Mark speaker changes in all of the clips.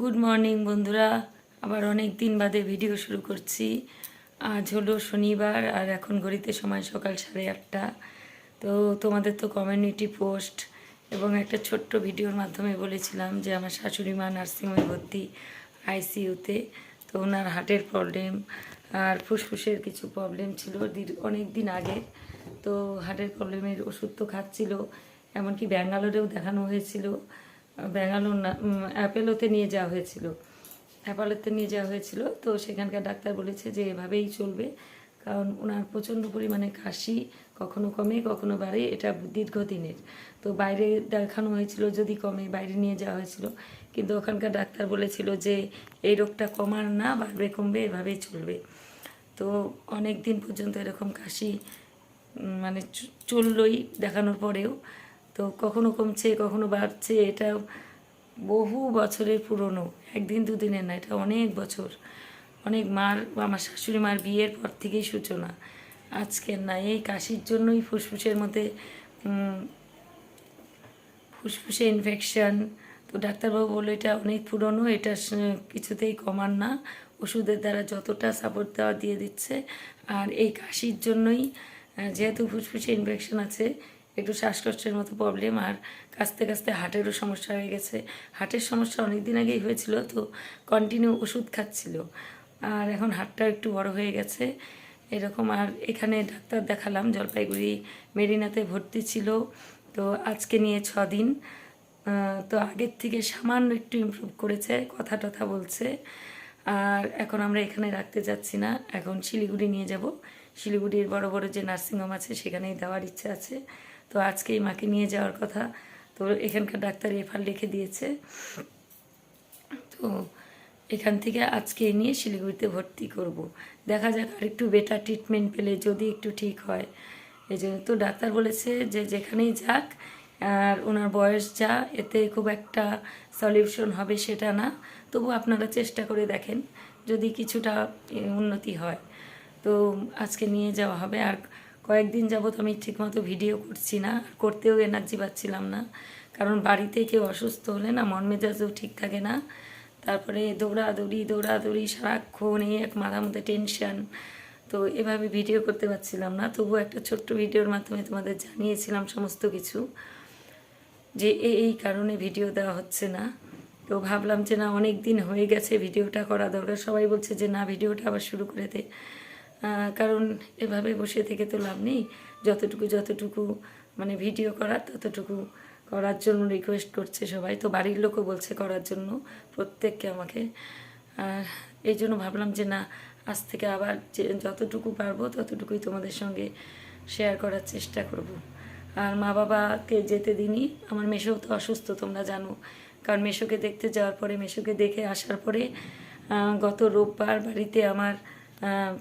Speaker 1: Good morning বন্ধুরা। আবার অনেক দিন বাদে ভিডিও শুরু করছি। আজ হলো শনিবার, আর এখন ঘড়িতে সময় সকাল সাড়ে আটটা। তো তোমাদের তো কমিউনিটি পোস্ট এবং একটা ছোট্ট ভিডিওর মাধ্যমে বলেছিলাম যে আমার শাশুড়ি মা নার্সিংহোমে ভর্তি আইসিইউতে। তো ওনার হার্টের প্রবলেম আর ফুসফুসের কিছু প্রবলেম ছিল অনেক দিন আগে। তো হার্টের প্রবলেমের ওষুধ তো খাচ্ছিল, এমনকি ব্যাঙ্গালোরেও দেখানো হয়েছিল। ব্যাঙ্গালোর না অ্যাপেলোতে নিয়ে যাওয়া হয়েছিল। অ্যাপেলোতে নিয়ে যাওয়া হয়েছিল, তো সেখানকার ডাক্তার বলেছে যে এভাবেই চলবে। কারণ ওনার প্রচণ্ড পরিমাণে কাশি কখনো কমে, কখনো বাড়ে, এটা দীর্ঘদিনের। তো বাইরে দেখানো হয়েছিল যদি কমে, বাইরে নিয়ে যাওয়া হয়েছিল। কিন্তু ওখানকার ডাক্তার বলেছিল যে এই রোগটা কমার না, বাড়বে, কমবে, এভাবেই চলবে। তো অনেক দিন পর্যন্ত এরকম কাশি মানে চললোই দেখানোর পরেও। তো কখনো কমছে, কখনো বাড়ছে, এটা বহু বছরের পুরনো, একদিন দুদিনের না, এটা অনেক বছর। অনেক মার, আমার শাশুড়ি মার বিয়ের পর থেকেই সূচনা। আজকের না, এই কাশির জন্যই ফুসফুসের মধ্যে ফুসফুসে ইনফেকশান তো ডাক্তারবাবু বলল, এটা অনেক পুরনো, এটা কিছুতেই কমান না। ওষুধের দ্বারা যতটা সাপোর্ট দেওয়া দিয়ে দিচ্ছে। আর এই কাশির জন্যই যেহেতু ফুসফুসে ইনফেকশান আছে একটু শ্বাসকষ্টের মতো প্রবলেম আর কাস্তে কাস্তে হার্টেরও সমস্যা হয়ে গেছে। হার্টের সমস্যা অনেক দিন আগেই হয়েছিল, তো কন্টিনিউ ওষুধ খাচ্ছিল। আর এখন হার্টটা একটু বড় হয়ে গেছে। এরকম, আর এখানে ডাক্তার দেখালাম, জলপাইগুড়ি মেরিনাতে ভর্তি ছিল। তো আজকে নিয়ে ছ দিন। তো আগের থেকে সামান্য একটু ইমপ্রুভ করেছে, কথা টথা বলছে। আর এখন আমরা এখানে রাখতে যাচ্ছি না, এখন শিলিগুড়ি নিয়ে যাব। শিলিগুড়ির বড় বড় যে নার্সিংহোম আছে, সেখানেই দেওয়ার ইচ্ছে আছে। তো আজকেই মাকে নিয়ে যাওয়ার কথা। তো এখানকার ডাক্তার এফআর লিখে দিয়েছে। তো এখান থেকে আজকে নিয়ে শিলিগুড়িতে ভর্তি করব। দেখা যাক আর একটু বেটার ট্রিটমেন্ট পেলে যদি একটু ঠিক হয়। এই জন্য তো ডাক্তার বলেছে যে যেখানেই যাক, আর ওনার বয়স যা, এতে খুব একটা সলিউশন হবে সেটা না। তবু আপনারা চেষ্টা করে দেখেন যদি কিছুটা উন্নতি হয়। তো আজকে নিয়ে যাওয়া হবে। আর কয়েকদিন যাবত আমি ঠিকমতো ভিডিও করছি না করতেও এনার্জি পাচ্ছিলাম না। কারণ বাড়িতে কেউ অসুস্থ হলে না মন মেজাজও ঠিক থাকে না। তারপরে দৌড়াদৌড়ি দৌড়াদৌড়ি সারাক্ষণ এই এক মাথার মধ্যে টেনশন তো এভাবে ভিডিও করতে পারছিলাম না। তবুও একটা ছোট্ট ভিডিওর মাধ্যমে তোমাদের জানিয়েছিলাম সমস্ত কিছু। যে এই কারণে ভিডিও দেওয়া হচ্ছে না। তো ভাবলাম যে না অনেক দিন হয়ে গেছে ভিডিওটা করা দরকার। সবাই বলছে যে না, ভিডিওটা আবার শুরু করে দে। কারণ এভাবে বসে থেকে তো লাভ নেই। যতটুকু যতটুকু মানে ভিডিও করার, ততটুকু করার জন্য রিকোয়েস্ট করছে সবাই। তো বাড়ির লোকও বলছে করার জন্য, প্রত্যেককে আমাকে। আর এই জন্য ভাবলাম যে না, আজ থেকে আবার যে যতটুকু পারব, ততটুকুই তোমাদের সঙ্গে শেয়ার করার চেষ্টা করব। আর মা বাবাকে যেতে দিনই, আমার মেশো তো অসুস্থ, তোমরা জানো। কারণ মেশোকে দেখতে যাওয়ার পরে মেশোকে দেখে আসার পরে গত রোববার বাড়িতে আমার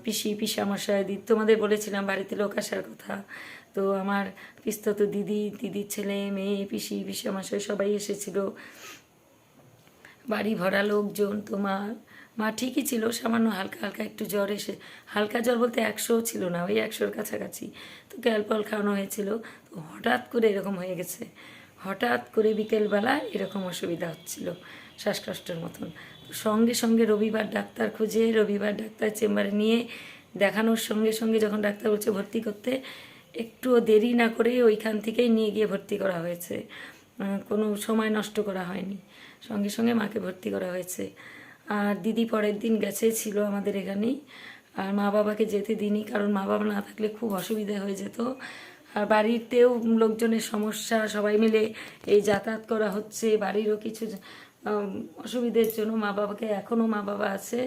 Speaker 1: পিসি, পিসামশাই দিদি তোমাদের বলেছিলাম বাড়িতে লোক আসার কথা। তো আমার পিস্তত দিদি, দিদির ছেলে, মেয়ে, পিসি, পিসামশাই সবাই এসেছিল। বাড়ি ভরা লোকজন তো মা মা ঠিকই ছিল, সামান্য হালকা হালকা একটু জ্বর এসে হালকা জ্বর বলতে একশোও ছিল না, ওই একশোর কাছাকাছি। তো ক্যালপল খাওয়ানো হয়েছিল। তো হঠাৎ করে এরকম হয়ে গেছে। হঠাৎ করে বিকেলবেলা এরকম অসুবিধা হচ্ছিল, শ্বাসকষ্টের মতন। তো সঙ্গে সঙ্গে রবিবার ডাক্তার খুঁজে, রবিবার ডাক্তার চেম্বারে নিয়ে দেখানোর সঙ্গে সঙ্গে যখন ডাক্তার বলছে ভর্তি করতে, একটুও দেরি না করে ওইখান থেকেই নিয়ে গিয়ে ভর্তি করা হয়েছে। কোনো সময় নষ্ট করা হয়নি। সঙ্গে সঙ্গে মাকে ভর্তি করা হয়েছে। আর দিদি পরের দিন গেছে, ছিল আমাদের এখানেই। আর মা বাবাকে যেতে দিনই কারণ মা বাবা না থাকলে খুব অসুবিধা হয়ে যেত। আর বাড়িতেও লোকজনের সমস্যা, সবাই মিলে এই যাতায়াত করা হচ্ছে। বাড়িরও কিছু অসুবিধের জন্য মা বাবাকে এখনও মা বাবা আছে।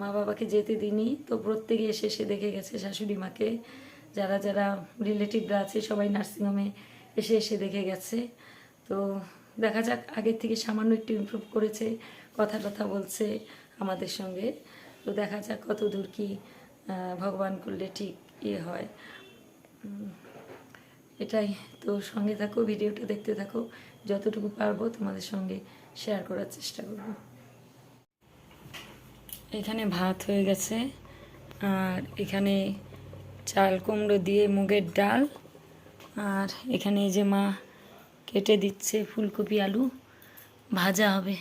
Speaker 1: মা বাবাকে যেতে দিনই তো প্রত্যেকে এসে এসে দেখে গেছে শাশুড়ি মাকে। যারা যারা রিলেটিভরা আছে, সবাই নার্সিংহোমে এসে এসে দেখে গেছে। তো দেখা যাক, আগের থেকে সামান্য একটু ইমপ্রুভ করেছে, কথা টথা বলছে আমাদের সঙ্গে। তো দেখা যাক কত দূর কি ভগবান করলে ঠিক ইয়ে হয়। এটাই। তো সঙ্গে থাকো, ভিডিওটা দেখতে থাকো। যতটুকু পারব তোমাদের সঙ্গে শেয়ার করার চেষ্টা করব। এখানে ভাত হয়ে গেছে। আর এখানে চাল কুমড়ো দিয়ে মুগের ডাল। আর এখানে যে মা কেটে দিচ্ছে ফুলকপি আলু। ভাজা হবে।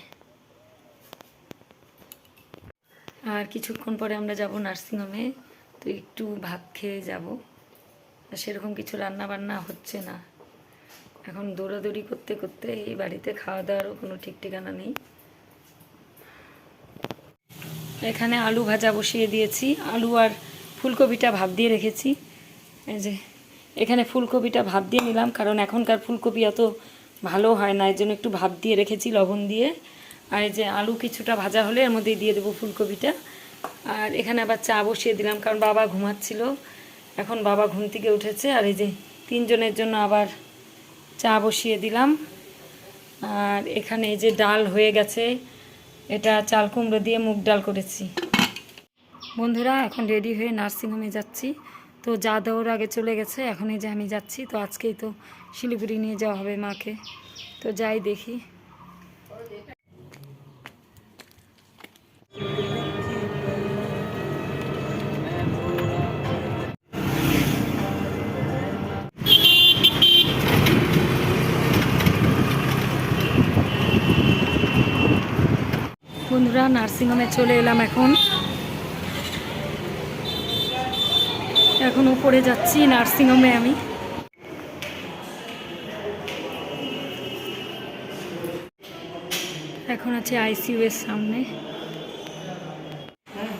Speaker 1: আর কিছুক্ষণ পরে আমরা যাব নার্সিংহোমে। তো একটু ভাত খেয়ে যাব। সেরকম কিছু রান্না বান্না হচ্ছে না। এখন দৌড়াদৌড়ি করতে করতে এই বাড়িতে খাওয়া দাওয়ারও কোনো ঠিক ঠিকানা নেই। এখানে আলু ভাজা বসিয়ে দিয়েছি। আলু আর ফুলকপিটা ভাব দিয়ে রেখেছি। এই যে, এখানে ফুলকপিটা ভাব দিয়ে নিলাম কারণ এখনকার ফুলকপি অত ভালো হয় না, এর জন্য একটু ভাব দিয়ে রেখেছি লবণ দিয়ে। আর এই যে আলু কিছুটা ভাজা হলে এর মধ্যেই দিয়ে দেবো ফুলকপিটা। আর এখানে আবার চা বসিয়ে দিলাম কারণ বাবা ঘুমাচ্ছিল। এখন বাবা ঘুম থেকে উঠেছে আর এই যে তিনজনের জন্য আবার চা বসিয়ে দিলাম। আর এখানে এই যে ডাল হয়ে গেছে, এটা চাল কুমড়ো দিয়ে মুগ ডাল করেছি। বন্ধুরা, এখন রেডি হয়ে নার্সিংহোমে যাচ্ছি। তো যা দেওয়ার আগে চলে গেছে, এখন এই যে আমি যাচ্ছি। তো আজকেই তো শিলিগুড়ি নিয়ে যাওয়া হবে মাকে। তো যাই দেখি। বন্ধুরা, নার্সিংহোমে চলে এলাম এখন। এখন উপরে যাচ্ছি, নার্সিংহোমে আমি। এখন আছে আইসিইউ এর সামনে
Speaker 2: হ্যালো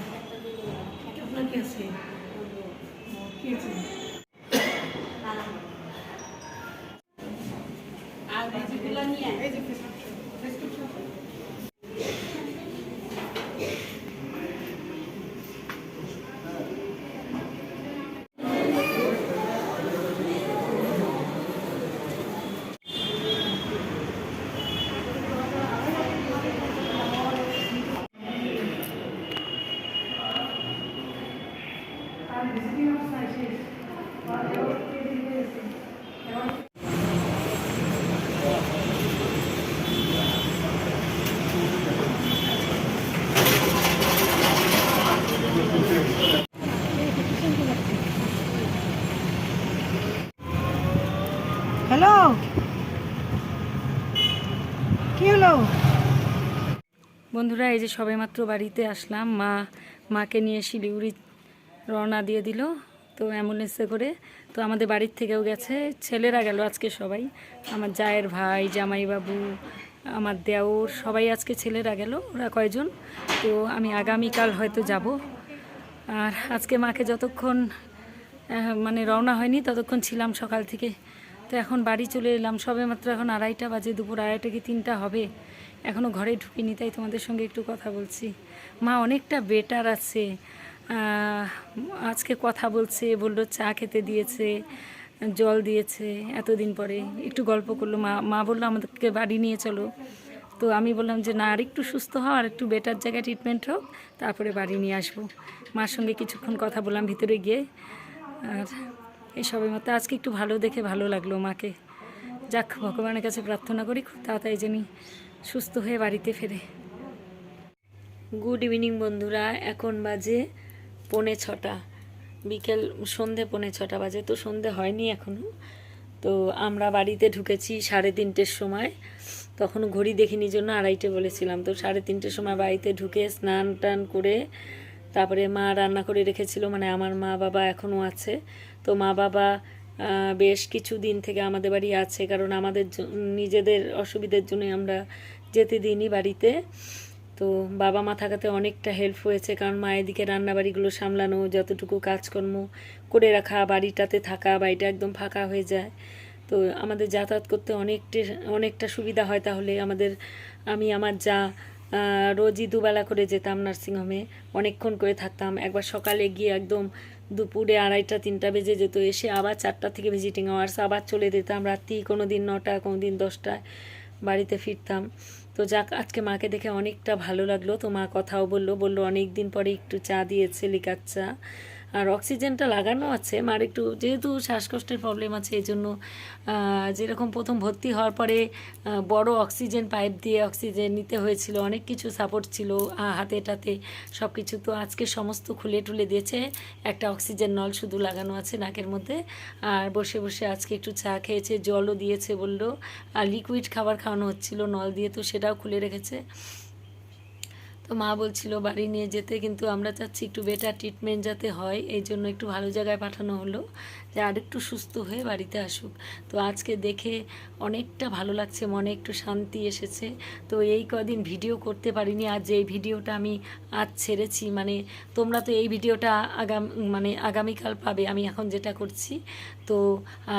Speaker 2: কি
Speaker 1: বন্ধুরা, এই যে সবেমাত্র বাড়িতে আসলাম, মা মাকে নিয়ে শিলিগুড়ি রওনা দিয়ে দিল, তো অ্যাম্বুলেন্সে করে। তো আমাদের বাড়ির থেকেও গেছে, ছেলেরা গেল আজকে সবাই। আমার জায়ের ভাই, জামাইবাবু, আমার দেওর, সবাই আজকে ছেলেরা গেল, ওরা কয়জন? তো আমি আগামীকাল হয়তো যাব। আর আজকে মাকে যতক্ষণ মানে রওনা হয়নি, ততক্ষণ ছিলাম সকাল থেকে। তো এখন বাড়ি চলে এলাম। সবে মাত্র এখন আড়াইটা বাজে, দুপুর আড়াইটা কি তিনটা হবে? এখনও ঘরে ঢুকিনি, তাই তোমাদের সঙ্গে একটু কথা বলছি। মা, অনেকটা বেটার আছে। আজকে কথা বলছে, বলল চা খেতে দিয়েছে, জল দিয়েছে এতদিন পরে। একটু গল্প করল। মা মা বলল, আমাদেরকে বাড়ি নিয়ে চলো। তো আমি বললাম যে, না, আর একটু সুস্থ হও, আর একটু বেটার জায়গায় ট্রিটমেন্ট হোক, তারপরে বাড়ি নিয়ে আসব। মার সঙ্গে কিছুক্ষণ কথা বললাম ভিতরে গিয়ে। আর এই সবে মতো আজকে একটু ভালো দেখে ভালো লাগল মাকে। যাক, ভগবানের কাছে প্রার্থনা করি, খুব তাড়াতাড়ি জানি সুস্থ হয়ে বাড়িতে ফেরে। গুড ইভিনিং বন্ধুরা। এখন বাজে পৌনে ছটা। বিকেল, সন্ধে পৌনে ছটা বাজে, তো সন্ধে হয়নি এখনও তো আমরা বাড়িতে ঢুকেছি সাড়ে তিনটের সময়। তখন ঘড়ি দেখিনি জন্য আড়াইটে বলেছিলাম। তো সাড়ে তিনটের সময় বাড়িতে ঢুকে স্নান টান করে তারপরে মা রান্না করে রেখেছিল মানে আমার মা বাবা এখনও আছে। তো মা বাবা বেশ কিছু দিন থেকে আমাদের বাড়ি আছে, কারণ আমাদের নিজেদের অসুবিধার জন্য আমরা যেতে দিইনি বাড়িতে। তো বাবা মা থাকাতে অনেকটা হেল্প হয়েছে, কারণ মা এদিকে রান্নাবাড়িগুলো সামলানো, যতটুকু কাজকর্ম করে রাখা, বাড়িটাতে থাকা, বাড়িটা একদম ফাঁকা হয়ে যায়। তো আমাদের যাতায়াত করতে অনেকটা অনেকটা সুবিধা হয় তাহলে আমাদের, আমি, আমার যা রোজই দুবেলা করে যেতাম নার্সিংহোমে, অনেকক্ষণ করে থাকতাম। একবার সকালে গিয়ে একদম দুপুরে আড়াইটা, তিনটা বেজে যেত, এসে আবার চারটা থেকে ভিজিটিং আওয়ার্স আবার চলে যেতাম। রাত্রি কোনো দিন নটা কোনো দিন দশটায় বাড়িতে ফিরতাম। তো যাক, আজকে মাকে দেখে অনেকটা ভালো লাগল। তো মা কথাও বলল বলল অনেক দিন পরে একটু চা দিয়েছে, লিকার চা। আর অক্সিজেনটা লাগানো আছে মার একটু যেহেতু শ্বাসকষ্টের প্রবলেম আছে এই জন্য যেরকম প্রথম ভর্তি হওয়ার পরে বড় অক্সিজেন পাইপ দিয়ে অক্সিজেন নিতে হয়েছিল, অনেক কিছু সাপোর্ট ছিল হাতে টাতে সব কিছু তো আজকে সমস্ত খুলে টুলে দিয়েছে, একটা অক্সিজেন নল শুধু লাগানো আছে নাকের মধ্যে, আর বসে বসে আজকে একটু চা খেয়েছে, জলও দিয়েছে বলল, আর লিকুইড খাবার খাওয়ানো হচ্ছিল, নল দিয়ে তো সেটাও খুলে রেখেছে। তো মা বলছিল বাড়ি নিয়ে যেতে, কিন্তু আমরা চাচ্ছি একটু বেটার ট্রিটমেন্ট যাতে হয়, এই জন্য একটু ভালো জায়গায় পাঠানো হলো। যে আরেকটু সুস্থ হয়ে বাড়িতে আসুক। তো আজকে দেখে অনেকটা ভালো লাগছে, মনে একটু শান্তি এসেছে। তো এই কদিন ভিডিও করতে পারিনি, আজ এই ভিডিওটা আমি আজ ছেড়েছি মানে তোমরা তো এই ভিডিওটা আগাম মানে আগামীকাল পাবে, আমি এখন যেটা করছি। তো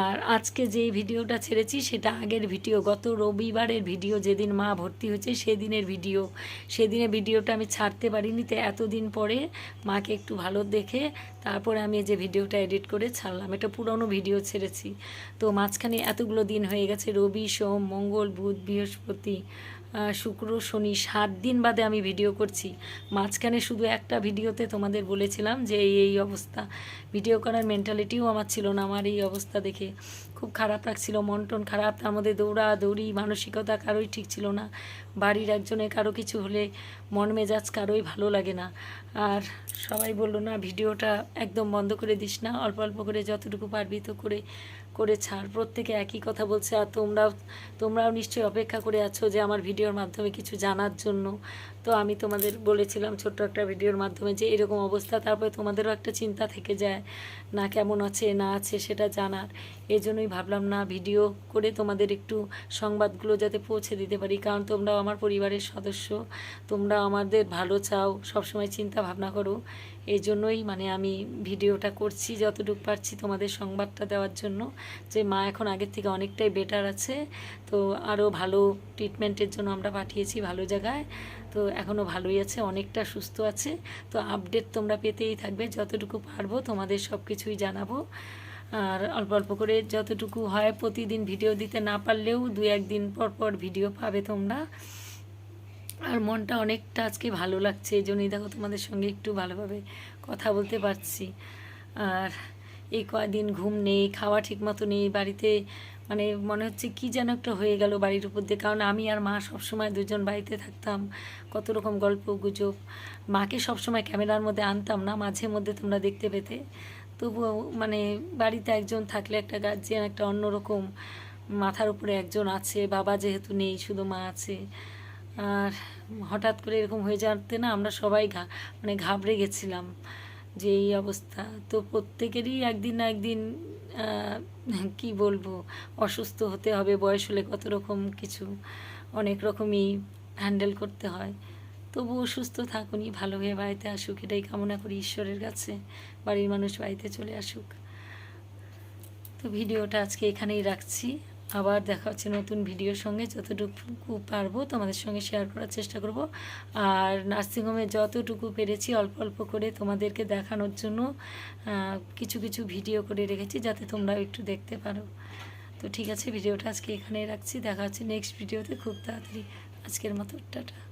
Speaker 1: আর আজকে যে ভিডিওটা ছেড়েছি, সেটা আগের ভিডিও, গত রবিবারের ভিডিও, যেদিন মা ভর্তি হয়েছে, সেদিনের ভিডিও। সেদিনের ভিডিওটা আমি ছাড়তে পারিনি, তো এতদিন পরে মাকে একটু ভালো দেখে তারপরে আমি যে ভিডিওটা এডিট করে ছাড়লাম, এটা পুরনো ভিডিও ছেড়েছি। তো মাঝখানে এতগুলো দিন হয়ে গেছে, রবি, সোম, মঙ্গল, বুধ, বৃহস্পতি। শুক্র, শনি, সাত দিন বাদে আমি ভিডিও করছি। মাঝখানে শুধু একটা ভিডিওতে তোমাদের বলেছিলাম যে এই এই অবস্থা। ভিডিও করার মেন্টালিটিও আমার ছিল না, আমার এই অবস্থা দেখে। খুব খারাপ লাগছিল, মন টন খারাপ, তার মধ্যে দৌড়া দৌড়ি মানসিকতা কারোই ঠিক ছিল না। বাড়ির একজনের কারও কিছু হলে মন মেজাজ কারোই ভালো লাগে না। আর সবাই বলল, না ভিডিওটা একদম বন্ধ করে দিস না, অল্প অল্প করে যতটুকু পারবি তো করে। করে ছাড়। প্রত্যেকে একই কথা বলছে, আর তোমরাও তোমরাও নিশ্চয়ই অপেক্ষা করে আছো যে আমার ভিডিওর মাধ্যমে কিছু জানার জন্য। তো আমি তোমাদের বলেছিলাম ছোট্ট একটা ভিডিওর মাধ্যমে যে এরকম অবস্থা, তারপরে তোমাদেরও একটা চিন্তা থেকে যায় না কেমন আছে, না আছে সেটা জানার। এই জন্যই ভাবলাম না ভিডিও করে তোমাদের একটু সংবাদগুলো যাতে পৌঁছে দিতে পারি। কারণ তোমরাও আমার পরিবারের সদস্য, তোমরা আমাদের ভালো চাও, সবসময় চিন্তা ভাবনা করো। এই জন্যই মানে আমি ভিডিওটা করছি, যতটুকু পারছি তোমাদের সংবাদটা দেওয়ার জন্য যে মা এখন আগের থেকে অনেকটাই বেটার আছে। তো আরও ভালো ট্রিটমেন্টের জন্য আমরা পাঠিয়েছি ভালো জায়গায়। তো এখনও ভালোই আছে, অনেকটা সুস্থ আছে। তো আপডেট তোমরা পেতেই থাকবে, যতটুকু পারব তোমাদের সব কিছুই জানাব। আর অল্প অল্প করে যতটুকু হয় প্রতিদিন ভিডিও দিতে না পারলেও দু একদিন পর পর ভিডিও পাবে তোমরা। আর মনটা অনেকটা আজকে ভালো লাগছে, এই জন্যই দেখো তোমাদের সঙ্গে একটু ভালোভাবে কথা বলতে পারছি। আর এই কয়দিন ঘুম নেই, খাওয়া ঠিক মতো নেই, বাড়িতে মানে মনে হচ্ছে কি যেন একটা হয়ে গেল বাড়ির উপর দিয়ে। কারণ আমি আর মা সবসময় দুজন বাড়িতে থাকতাম, কত রকম গল্প গুজব। মাকে সবসময় ক্যামেরার মধ্যে আনতাম না, মাঝে মধ্যে তোমরা দেখতে পেতে। তবুও মানে বাড়িতে একজন থাকলে একটা গার্জিয়ান একটা অন্যরকম মাথার উপরে একজন আছে, বাবা যেহেতু নেই, শুধু মা আছে। আর হঠাৎ করে এরকম হয়ে যাতে না আমরা সবাই ঘা মানে ঘাবড়ে গেছিলাম। যে এই অবস্থা। তো প্রত্যেকেরই একদিন না একদিন কি বলব, অসুস্থ হতে হবে, বয়স হলে কত রকম কিছু, অনেক রকমই হ্যান্ডেল করতে হয়। তবুও সুস্থ থাকুনি ভালো হয়ে বাড়িতে আসুক, এটাই কামনা করি ঈশ্বরের কাছে, বাড়ির মানুষ বাড়িতে চলে আসুক। তো ভিডিওটা আজকে এখানেই রাখছি। আবার দেখা হচ্ছে নতুন ভিডিওর সঙ্গে। যতটুকু পারব তোমাদের সঙ্গে শেয়ার করার চেষ্টা করব। আর নার্সিংহোমে যতটুকু পেরেছি অল্প অল্প করে তোমাদেরকে দেখানোর জন্য কিছু কিছু ভিডিও করে রেখেছি যাতে তোমরাও একটু দেখতে পারো। তো ঠিক আছে, ভিডিওটা আজকে এখানেই রাখছি। দেখা হচ্ছে নেক্সট ভিডিওতে খুব তাড়াতাড়ি। আজকের মতো, টাটা।